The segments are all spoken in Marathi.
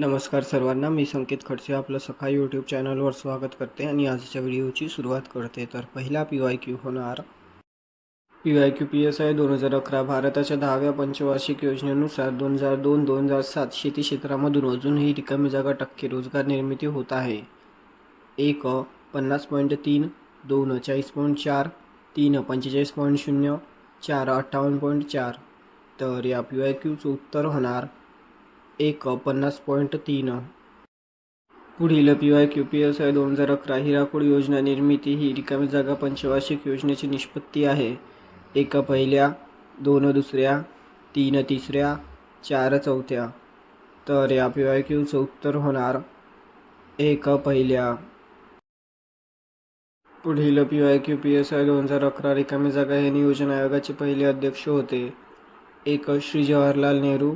नमस्कार सर्वांना मी संकेत खडसे आपलं सकाळी यूट्यूब चॅनलवर स्वागत करते आणि आजच्या व्हिडिओची सुरुवात करते. तर पहिला पी वाय क्यू होणार. P Y Q P S I दोन हजार अकरा भारताच्या दहाव्या पंचवार्षिक योजनेनुसार दोन हजार दोन दोन हजार सात शेती क्षेत्रामधून अजूनही रिकामी जागा टक्के रोजगार निर्मिती होत आहे. एक पन्नास पॉईंट तीन दोन चाळीस पॉईंट चार तीन पंचेचाळीस पॉईंट शून्य चार अठ्ठावन्न पॉईंट चार. तर या पी वाय क्यूचं उत्तर होणार. एक पन्नास पॉईंट तीन. पुढील P Y Q P S I दोन हजार अकरा हिराकूड योजना निर्मिती ही रिकामी जागा पंचवार्षिक योजनेची निष्पत्ती आहे. एक पहिल्या दोन दुसऱ्या तीन तिसऱ्या चार चौथ्या. तर या पी वाय क्यूचं उत्तर होणार एक पहिल्या. पुढील P Y Q P S I दोन हजार अकरा रिकामी जागा हे नियोजन आयोगाचे पहिले अध्यक्ष होते. एक श्री जवाहरलाल नेहरू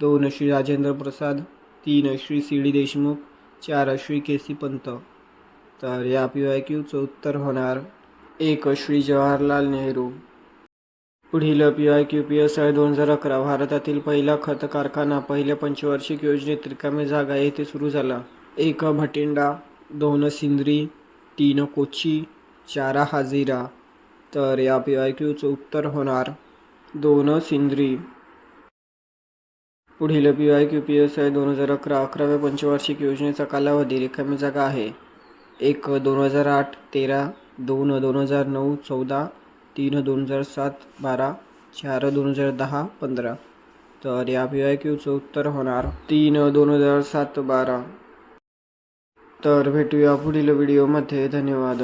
दोन श्री राजेंद्र प्रसाद तीन श्री सी डी देशमुख चार श्री के सी पंत. तर या पी वाय क्यूचं उत्तर होणार एक श्री जवाहरलाल नेहरू. पुढील P Y Q P S I दोन हजार अकरा. भारतातील पहिला खत कारखाना पहिल्या पंचवार्षिक योजनेत रिकामी जागा येथे सुरू झाला. एक भटिंडा दोन सिंद्री तीन कोची चार हाजिरा. तर या पी वाय क्यूचं उत्तर होणार दोन सिंद्री. पुढील P Y Q P S I दोन हजार अकरा अकराव्या पंचवार्षिक योजनेचा कालावधी रिकामी जागा आहे. एक दोन हजार आठ तेरा दोन दोन हजार नऊ चौदा तीन दोन हजार सात बारा चार दोन हजार दहा पंधरा. तर या पी वाय क्यूचं उत्तर होणार तीन दोन हजार सात बारा. तर भेटूया पुढील व्हिडिओमध्ये. धन्यवाद.